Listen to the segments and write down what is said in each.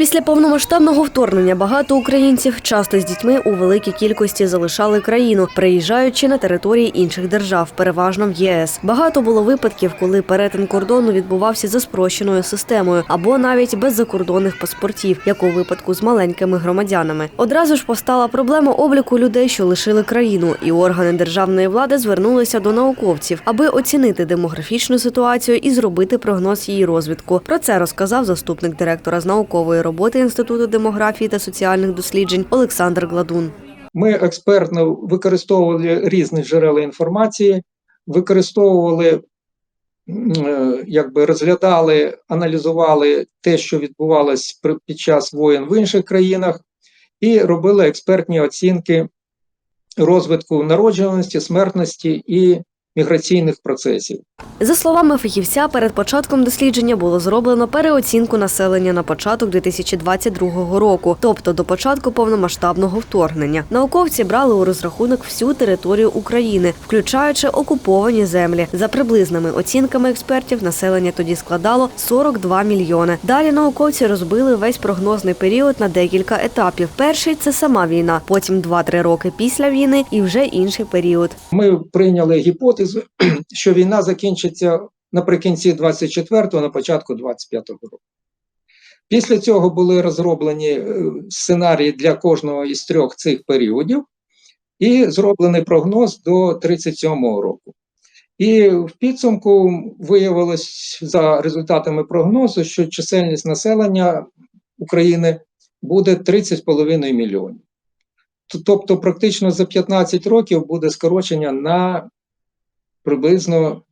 Після повномасштабного вторгнення багато українців часто з дітьми у великій кількості залишали країну, приїжджаючи на території інших держав, переважно в ЄС. Багато було випадків, коли перетин кордону відбувався за спрощеною системою або навіть без закордонних паспортів, як у випадку з маленькими громадянами. Одразу ж постала проблема обліку людей, що лишили країну, і органи державної влади звернулися до науковців, аби оцінити демографічну ситуацію і зробити прогноз її розвитку. Про це розказав заступник директора з наукової роботи Інституту демографії та соціальних досліджень Олександр Гладун. Ми експертно використовували різні джерела інформації, використовували, е, якби розглядали, аналізували те, що відбувалось під час воєн в інших країнах, і робили експертні оцінки розвитку народжуваності, смертності і міграційних процесів. За словами фахівця, перед початком дослідження було зроблено переоцінку населення на початок 2022 року, тобто до початку повномасштабного вторгнення. Науковці брали у розрахунок всю територію України, включаючи окуповані землі. За приблизними оцінками експертів, населення тоді складало 42 мільйони. Далі науковці розбили весь прогнозний період на декілька етапів. Перший це сама війна, потім 2-3 роки після війни і вже інший період. Ми прийняли гіпотезу, що війна закінчиться наприкінці 24-го, на початку 25-го року. Після цього були розроблені е, сценарії для кожного із трьох цих періодів, і зроблений прогноз до 37-го року. І в підсумку виявилось за результатами прогнозу, що чисельність населення України буде 30,5 мільйонів. Тобто, практично за 15 років буде скорочення на приблизно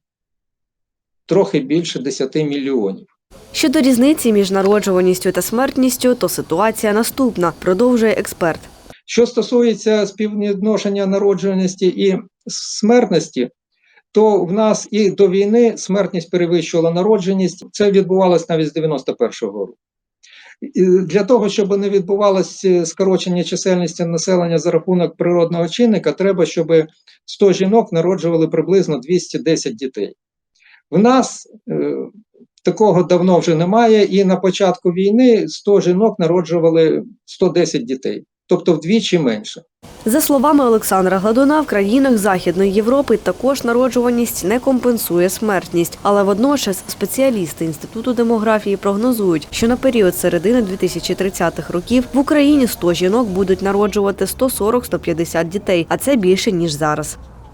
трохи більше 10 мільйонів. Щодо різниці між народжуваністю та смертністю, то ситуація наступна, продовжує експерт. Що стосується співвідношення народжуваності і смертності, то в нас і до війни смертність перевищувала народженість. Це відбувалося навіть з 91-го року. Для того, щоб не відбувалося скорочення чисельності населення за рахунок природного чинника, треба, щоб 100 жінок народжували приблизно 210 дітей. В нас е, такого давно вже немає, і на початку війни 100 жінок народжували 110 дітей, тобто вдвічі менше. За словами Олександра Гладуна, в країнах Західної Європи також народжуваність не компенсує смертність, але водночас спеціалісти інституту демографії прогнозують, що на період середини 2030-х років в Україні 100 жінок будуть народжувати 140-150 дітей, а це більше ніж зараз.